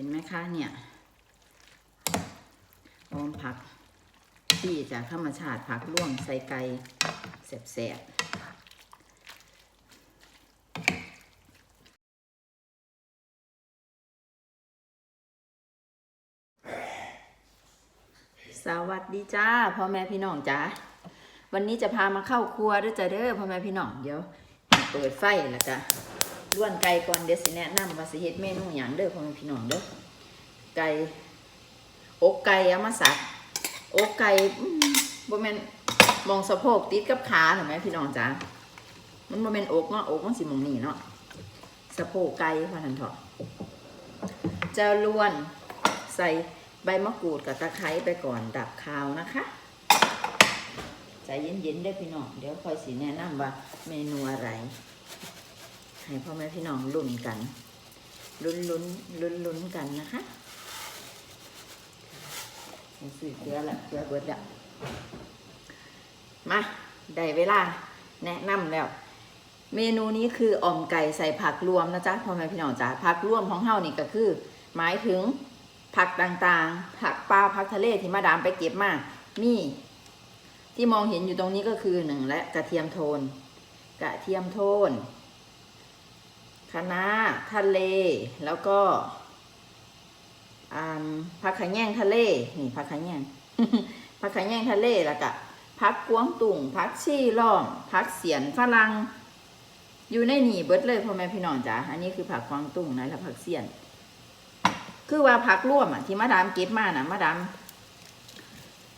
ห็นไหมคะเนี่ยออมผักที่จากธรรมชาติผักร่วงใส่ไก่แสบๆสวัสดีจ้าพ่อแม่พี่น้องจ้าวันนี้จะพามาเข้าครัวด้วยจ้าเด้อพ่อแม่พี่น้องเดี๋ยว เปิดไฟแล้วก็ ล้วนไก่ก่อนเดี๋ยวสิแนะนำว่าสิเฮ็ดเมนูหยังเด้อพ่อแม่พี่น้องเด้อไก่อกไก่เอามาสับอกไก่อืมบ่แม่นมองสะโพกติดกับขาเห็นไหมพี่น้องจ้ามันบ่แม่นอกเนาะอกมันสิมองนี่เนาะสะโพกไก่พ่อท่นเถาะจะล้วนใส่ใบมะกรูดกับตะไคร้ไปก่อนดับคาวนะคะใจเย็นๆได้อพี่น้องเดี๋ยวคอยสิแนะนำว่าเมนูอะไร ให้พ่อแม่พี่น้องลุ้นกันลุ้นลุ้นลุ้นลุ้นกันนะคะสื่อเกลือละเกลือเบิดละมาได้เวลาแนะนำแล้ว เมนูนี้คืออ่อมไก่ใส่ผักรวมนะจ๊ะพ่อแม่พี่น้องจ๋าผักรวมของเฮานี่ก็คือ หมายถึงผักต่างๆ ผักปลาผักทะเลที่มาดามไปเก็บมามีที่มองเห็นอยู่ตรงนี้ก็คือหนึ่งและกระเทียมโทน กระเทียมโทน คะน้าทะเล แล้วก็ผักขะแยงทะเล นี่ผักขะแยงผักขะแยงทะเลแล้วก็ผักกวางตุ่งผักชี่ล้อมผักเสียนฝรั่งอยู่ในนี่เบิดเลยพ่อแม่พี่น้องจ๋าอันนี้คือผักกวางตุ่งนะและผักเสียน คือว่าผักร่วมอะที่มาดามเก็บมานะมาดาม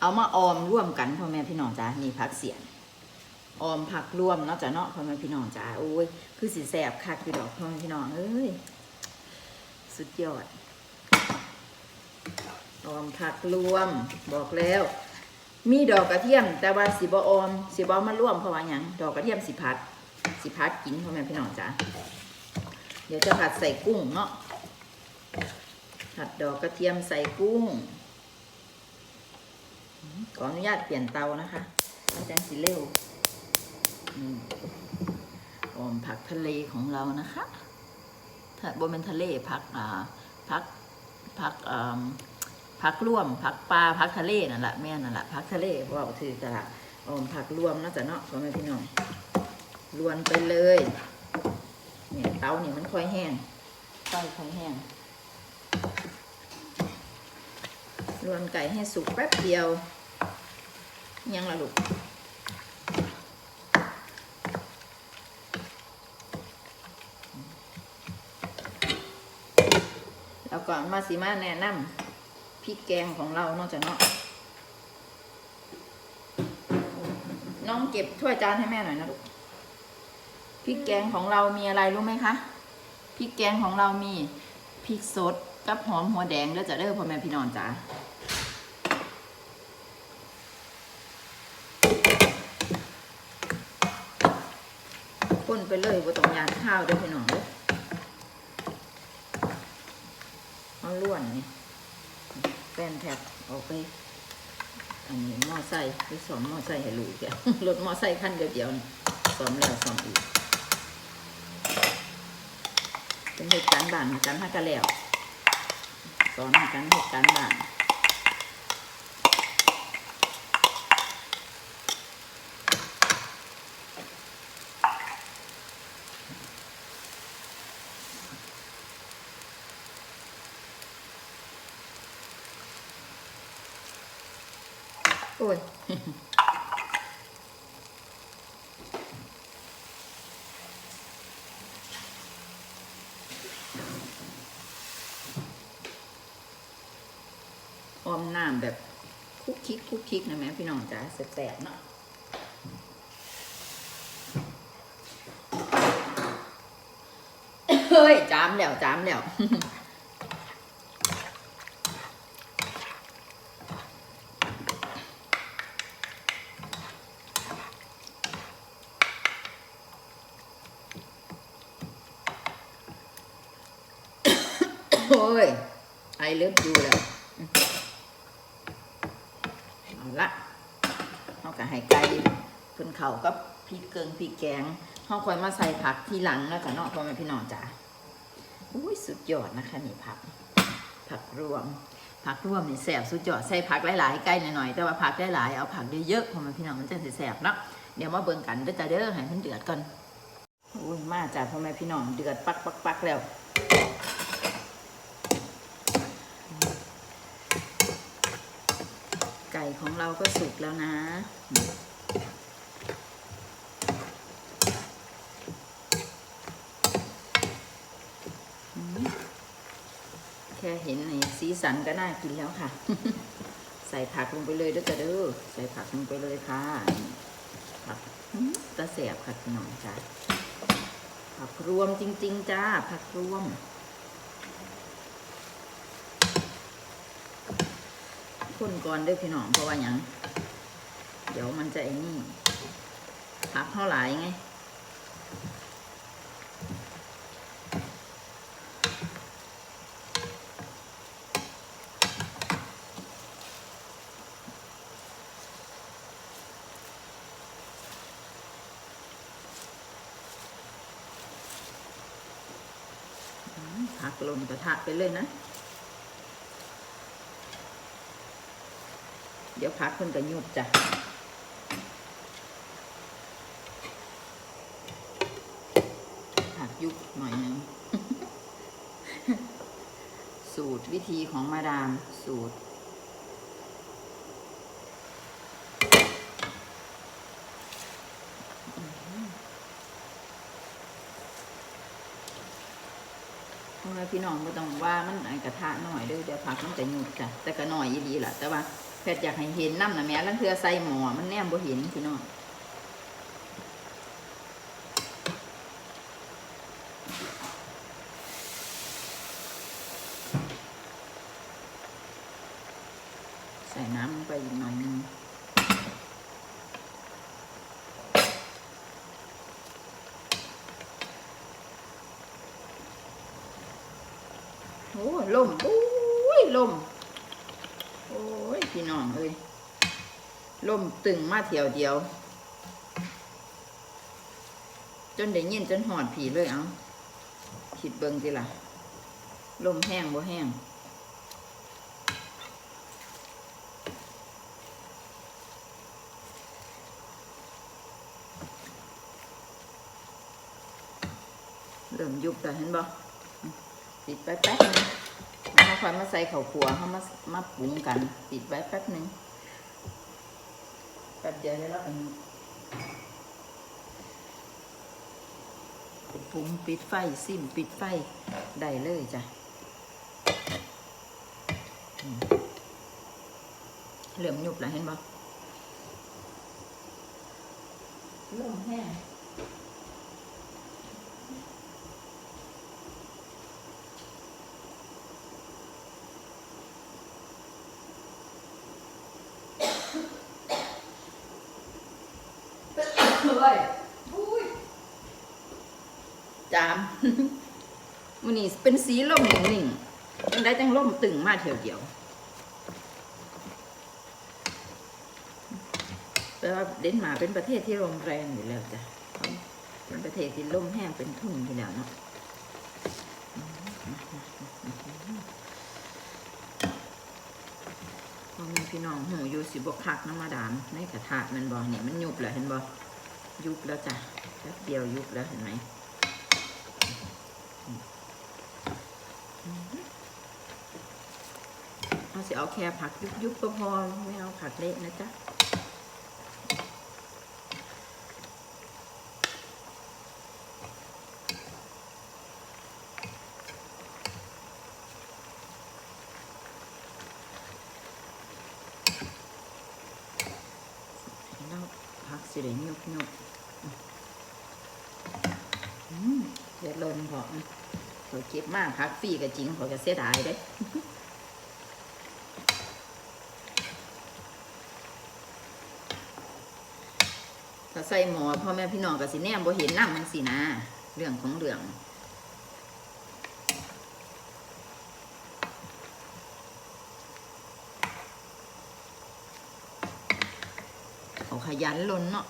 เอามาออมร่วมกันพ่อแม่พี่น้องจ๋านี่ผักเสียน ออมผักรวมเนาะจ้ะเนาะพ่อแม่พี่น้องจ๋าโอ้ยคือสีแสบคักคือดอกพ่อแม่พี่น้องเอ้ยสุดยอดออมผักรวมบอกแล้ว มีดอกกระเทียม แต่ว่าสีบออมสีบอมาร่วมเพราะว่าหยังดอกกระเทียมสิพัดสิพัดกินพ่อแม่พี่น้องจ๋าเดี๋ยวจะผัดใส่กุ้งเนาะผัดดอกกระเทียมใส่กุ้งขออนุญาตเปลี่ยนเตานะคะอาจารย์สิเร็ว อืมอมผักทะเลของเรานะคะบนเป็นทะเลผักอ่าผักผักอ่าผักร่วมผักปลาผักทะเลนั่นแหละแม่นั่นแหละผักทะเลว่าถือตลาดอมผักรวมนะจ้ะเนาะพ่อแม่พี่น้องรวนไปเลยเนี่ยเตาเนี่ยมันค่อยแห้งไฟค่อยแห้งรวนไก่ให้สุกแป๊บเดียว ยังละลูก แล้วก็มาสิมาแนะนำพริกแกงของเราเนอกจากเนาะน้องเก็บถ้วยจานให้แม่หน่อยนะลูกพริกแกงของเรามีอะไรรู้ไหมคะพริกแกงของเรามีพริกสดกับหอมหัวแดงแล้วจะเด้อพ่อแม่พี่นองจ๋าคนไปเลยบ่าต้องยานข้าวเด้อพี่น้องเด้อ เอาล้วนนี่แป้นแท็บออกไป อันนี้มอไซค์ไปสอมมอไซค์ให้ลูกเดียวรถมอไซค์คันเดียวๆสอมแล้วสอมอีกเป็นเหตุการณ์บ้านการหักกันแล้วสอนการเหตุการณ์บ้าน โอ้ยออมน้ำแบบคุกคิกคุกคิกนะแม่พี่น้องจ๋าแสบๆเนาะเฮ้ยจามแล้วจามแล้ว โอ้ยไอเลิฟยูแล้วเอาละเขาก็ให้ไก่เพิ่นเข่ากับพริกเกิงพริกแกงเขาคอยมาใส่ผักทีหลังแล้วจ้ะเนาะพ่อแม่พี่น้องจ๋าอุ้ยสุดยอดนะคะนี่ผัก ผักรวม ผักรวมนี่แสบสุดยอดใส่ผักหลายๆใกล้หน่อยๆแต่ว่าผักหลายๆเอาผักเยอะๆพราะมันพี่น้องมันจะแสบเนาะเดี๋ยวมาเบิ่งกันเด้อจ้าเด้อให้มันเดือดก่อนอุ้ยมาจ้าพ่อแม่พี่น้องเดือดปักปักปักแล้ว ก่ของเราก็สุกแล้วนะ แค่เห็นในสีสันก็น่ากินแล้วค่ะ ใส่ผักลงไปเลยด้อจ้ะเด้อใส่ผักลงไปเลยค่ะผักตะเสียบค่ะพี่องจ้าผักรวมจริง ๆ จ้า ผักรวม คนก่อนด้วยพี่น้องเพราะว่าหยังเดี๋ยวมันจะไอ้นี่ผักเท่าไหร่ไงผักลงกระทะไปเลยนะ เดี๋ยวพักเพิ่นก็ยุบจ้ะผักยุบหน่อยนึง สูตรวิธีของมาดามสูตร พ่อแม่พี่น้องก็ต้องว่ามันอันกระทะหน่อยเด้อเดี๋ยวผักมันจะหยุดจ้ะแต่ก็หน่อยอีดีล่ะ แต่ว่าแพทย์อยากให้เห็นน้ำนะแม่ลังเทือใส่หมอมันแนมบ่เห็นพี่น้องใส่น้ำลงไปอีกหน่อยหนึงโอ้ลมโอ้ยลม โอ้ย พี่น้องเอ้ยลม ตึงมาเที่ยวเดียว จนได้ยินจนหอดผีเลยเอาคิดเบิงสิล่ะ ลมแห้งบ่แห้งเริ่มยุบแล้วเห็นบ่ปิดไปแป๊บนึงแล้วเราค่อยมาใส่ข้าผัวเขามามาปรุงกัน ปิดไว้แป๊บนึง ป๊บเดียวแล้วเราก็ปรุงปิดไฟซิมปิดไฟได้เลยจ้ะอืมเริ่มยุบแล้วเห็นบ่เริ่มแห้ง เลยจาม มันนี่ เป็นสีล่มหนิ่งๆยังได้จังล่มตึงมาเที่ยวเดียวแปลว่าเดนมาร์กเป็นประเทศที่ลมแรงอยู่แล้วจ้ะเป็นประเทศที่ล่มแห้งเป็นทุ่นอยู่แล้วเนาะพ่อแม่พี่น้องหูอยู่สิบกคักน้ำมาดามในกระทะมันบอเนี่ยมันยุบแล้วเห็นบอยุบแล้วจ้ะแป๊บเดียวยุบแล้วเห็นไหมเอา สิเอาแค่ผักยุบยุบๆก็พอไม่เอาผักเละนะจ๊ะสิได้ยุบยุบเดือดร้อนพออืมขอยเก็บมากพักฟรีก็จริงขอยก็เสียดายเด้าใส่หมอพ่อแม่พี่น้องก็สิแนมบ่เห็นน้ำมันสินะ เรื่องของเรื่องเอาขยันหล่นเนาะ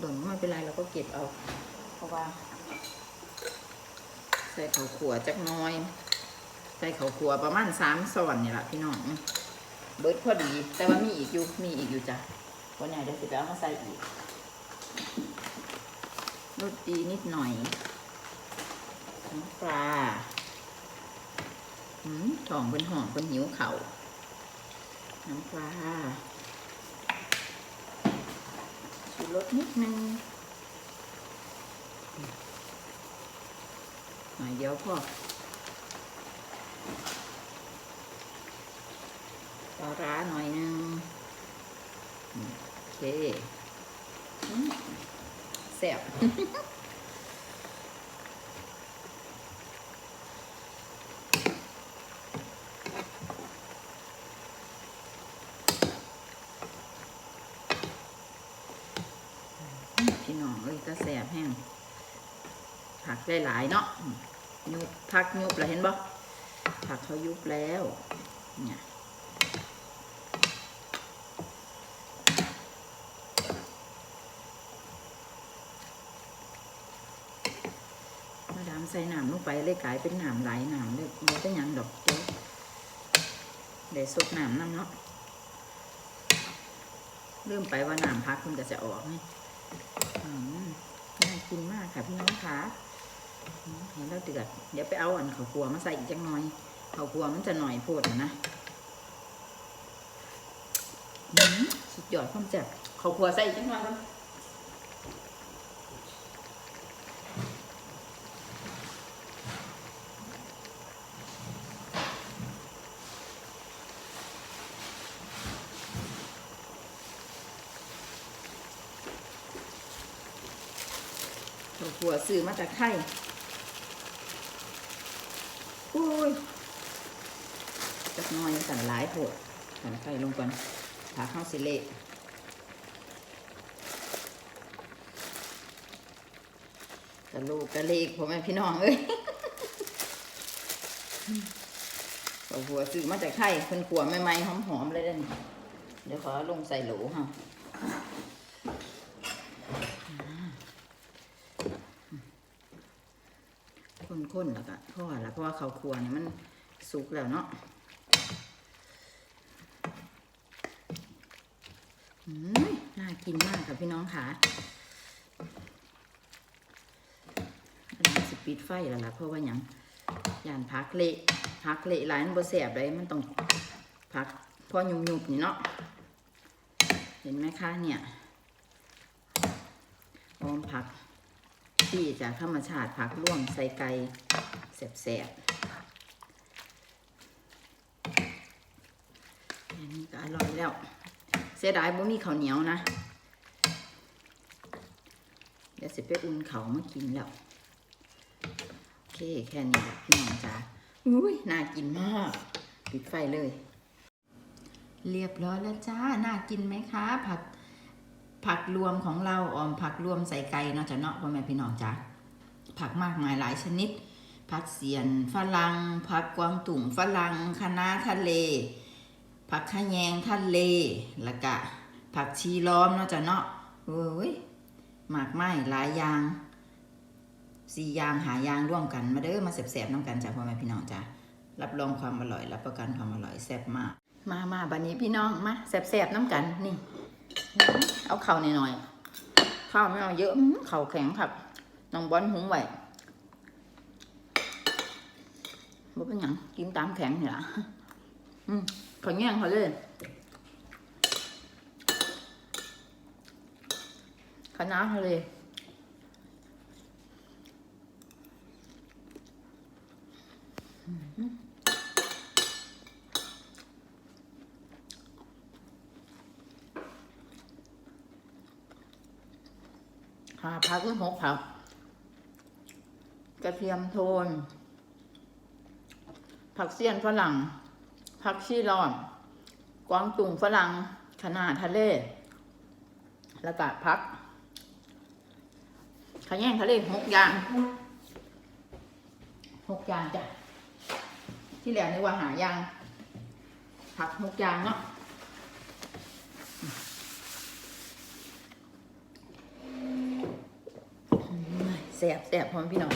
หล่นไม่เป็นไรเราก็เก็บเอา เพราะว่า ใส่ข้าวขัวจักน้อย ใส่ข้าวคั่วประมาณสามส่วนนี่แหละพี่น้อง เบิร์ดพอดี แต่ว่ามีอีกอยู่ มีอีกอยู่จ้ะวันไหนเดี๋ยวสิไปเอามาใส่อีก รสดีนิดหน่อยน้ำปลาหืมท้องเป็นห่องเป็นหิวเขา่าน้ำปลาชูรสนิดนึงหน่อยเดียวพอปลาร้าหน่อยนึงโอเค แซ่บพี่น้องเอ้ยก็แซ่บแห้งผักได้หลายเนาะยุบผักยุบแล้วเห็นบ่ผักเขายุบแล้วเนี่ย มาดาม ใส่น้ำลงไปเลยกลายเป็นน้ำไหลน้ำเลยบ่เป็นยังดอกเจ้ได้ซดน้ำน้ำเนาะเริ่มไปว่าน้ำพักมันก็จะออกไงน่ากินมากค่ะพี่น้องคะเห็นแล้วเดือดเดี๋ยวไปเอาอันข้าวคั่วมาใส่อีกจังหน่อยข้าวคั่วมันจะหน่อยโพดนะสุดยอดความแซ่บข้าวคั่วใส่อีกจังหน่อยครับ ซื้อมาจากไทยอุ้ยจักน้อยสั่นหลายโผดสั่นไฟลงก่อนผาข้าวสิเละกะลูกกะเลกพ่อแม่พี่น้องเอ้ยถั่วขัวซื้อมาจากไทยเพิ่นขัวใหม่ๆหอมๆเลยเด้นเดี๋ยวขอลงใส่โหลฮะ ข้นแล้วก็พ่อละเพราะว่าเขาวครัวเนี่ยมันสุกแล้วเนาะอืมน่ากินมากค่ะพี่น้องค่ะอันนี้สิปิดไฟแล้วล่ะเพราะว่าหยังยานพักเละพักเละหลายมันบ่แสบเลยมันต้องพักพอยุบๆนี่เนาะเห็นไหมคะเนี่ยออมผัก ที่จากธรรมชาติผักร่วงใส่ไก่แสบๆอันนี้ก็อร่อยแล้ว เสียดายบ่มีข้าวเหนียวนะ เดี๋ยวสิไปอุ่นเขามากินแล้ว โอเค แค่นี้แหละพี่น้องจ้าอุ้ยน่ากินมาก ปิดไฟเลย เรียบร้อยแล้วจ้า น่ากินไหมคะ ผัด ผักรวมของเราออมผักรวมใส่ไก่เนาะจ้ะเนาะพ่อแม่พี่น้องจ้ะผักมากมายหลายชนิด ผักเสียนฝรั่งผักกวางตุ่งฝรั่งคะน้าทะเล ผักขะแยงทะเลแล้วก็ผักชีล้อมเนาะจ้ะเนาะเอ้ยมากมายหลายอย่างสี่อย่างหายางร่วมกันมาเด้อมาแสบๆน้ำกันจ้ะพ่อแม่พี่น้องจ้ะรับรองความอร่อย รับประกันความอร่อยแซ่บมาก มามาบัดนี้พี่น้องมาแสบๆน้ำกันนี่ เอาเข่าหน่อยๆข้าวไม่เอาเยอะอื้อเข่าแข็งครับน้องบอลหุงไหวบ่เป็นหยังกินตามแข็งนี่ล่ะอืมขอแง่งเขาเลยคณะทะเล หาผักหรือหกผักกระเทียมโทน ผักเสี้ยนฝรั่ง ผักชีร้อน กวางตุงฝรั่งขนาทะเล แล้วก็ผักขะแยงทะเลหกอย่างหกอย่างจ้ะที่เหลือนึกว่าหายางผักหกอย่างเนาะ แสบแสบพร้อมพี่น้อง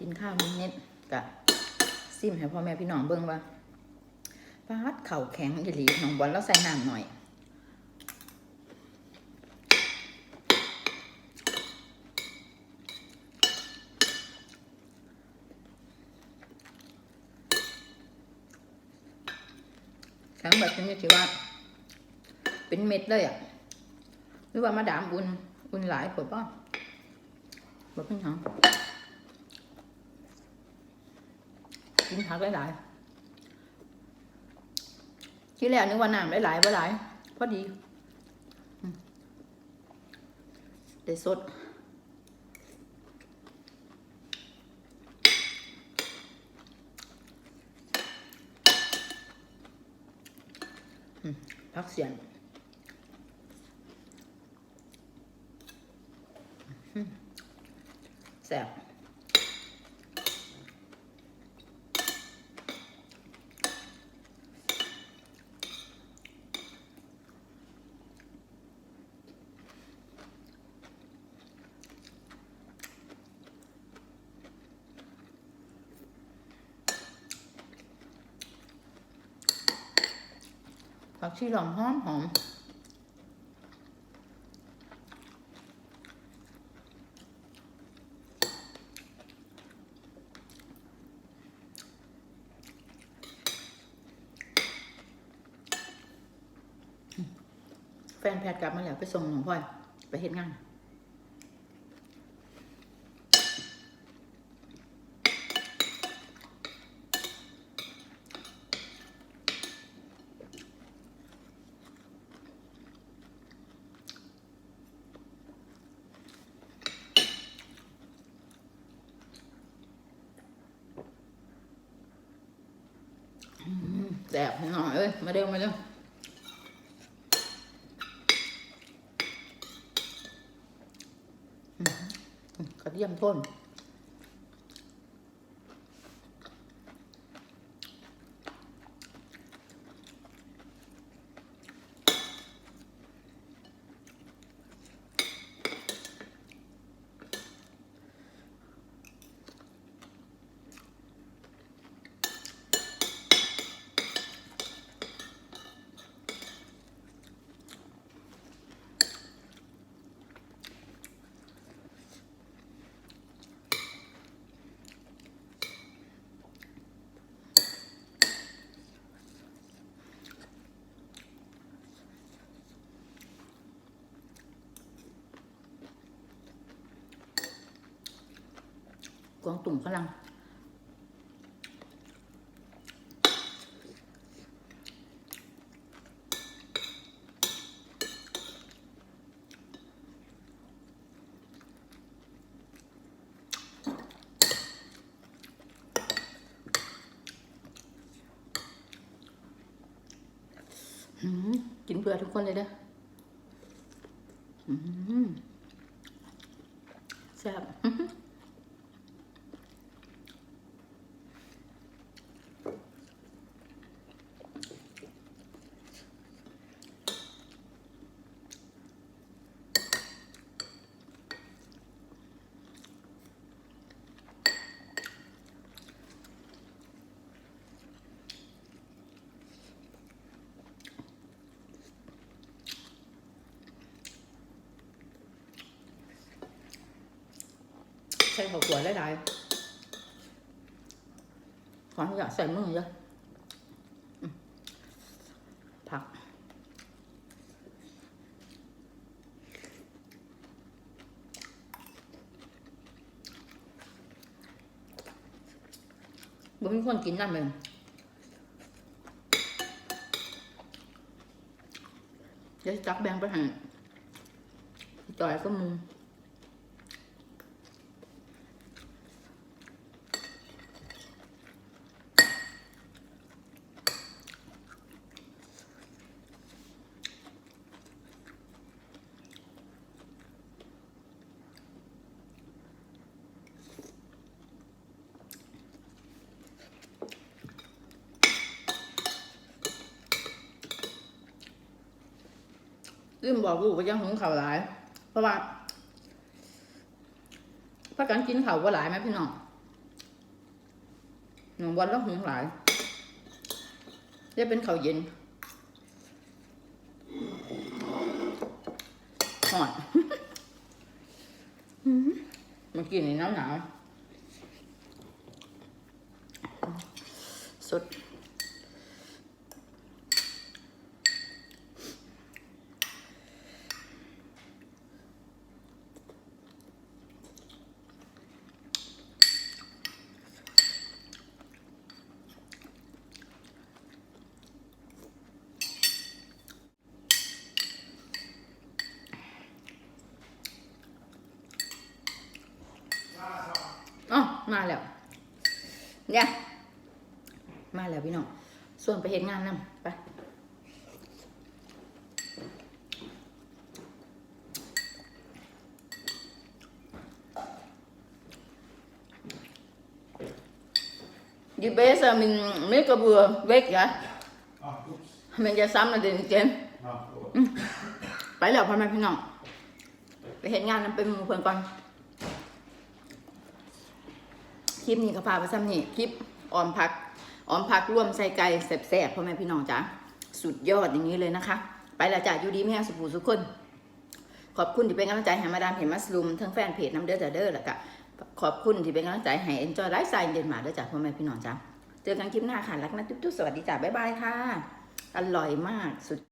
กินข้าวนิดๆกับซิมให้พ่อแม่พี่น้องเบิ่งว่าปาดเข่าแข็งอีหลีน้องบอลแล้วใส่น้ำหน่อยแข็งแบบนี้ถือว่า เป็นเม็ดเลยอะ หรือว่ามาดามอุ่นอุ่นหลายปวดป่ะ วดเป็นหยังกินผักหลายๆที่แรกนึกว่าน้ำหลายๆบ่หลายพอดีได้สดพักเสียนอืม แซ่บผักชีหลอมหอมหอม พทย์กลับมาแล้วไปส่งหลวงพ่อยไปเฮ็ดงานแซ่บหน่อยเอ้ยมาเร็วมาเร็ว กระ เยี่ยมต้น กวางตุ่มฝรั่งหืมกินเพื่อทุกคนเลยเด้ออืมแซ่บ ใส่ข้าวสวยหลายๆขออนุญาตใส่มือเยอะผักบ่มีคนกินน้ำเลยเดี๋ยวจับแบงไปให้จอยก็มุง ลืมบอกลูกว่ายังหุงข้าวหลาย เพราะว่าพักกันกินข้าวว่าหลายไหมพี่น้องหนึ่งวันแล้วหุงหลายจะเป็นข้าวเย็นหอดมันกินในนาวหนาวสุด อ๋อมาแล้วเนี่ยมาแล้วพี่น้อง ส่วนไปเห็นงานนำไป Die Bäse mit Milchgebur weg, ja? Ah, ups. Wenn ihr sammelt den Gen. Ah, oh. ไปแล้วพ่อแม่พี่น้องไปเห็นงานนั้นเป็นหมูเพื่อนก่อนคลิปนี้ก็พาไปซ้ำนี่คลิปออมผัก ออมผักร่วมใส่ไก่แสบๆพ่อแม่พี่น้องจ้าสุดยอดอย่างนี้เลยนะคะ ไปละจ้าอยู่ดีแม่สุขสุขคน ขอบคุณที่เป็นกำลังใจให้มาดามเห็นมัสลุมทั้งแฟนเพจน้ำเด้อจ้าเด้อแล้วก็ขอบคุณที่เป็นกำลังใจให้เอ็นจอยไลฟ์สไตล์เดนมาร์กเด้อจ้าพ่อแม่พี่น้องจ้าเจอกันคลิปหน้าค่ะรักนะจุ๊บๆสวัสดีจ้าบ๊ายบายค่ะ อร่อยมากสุด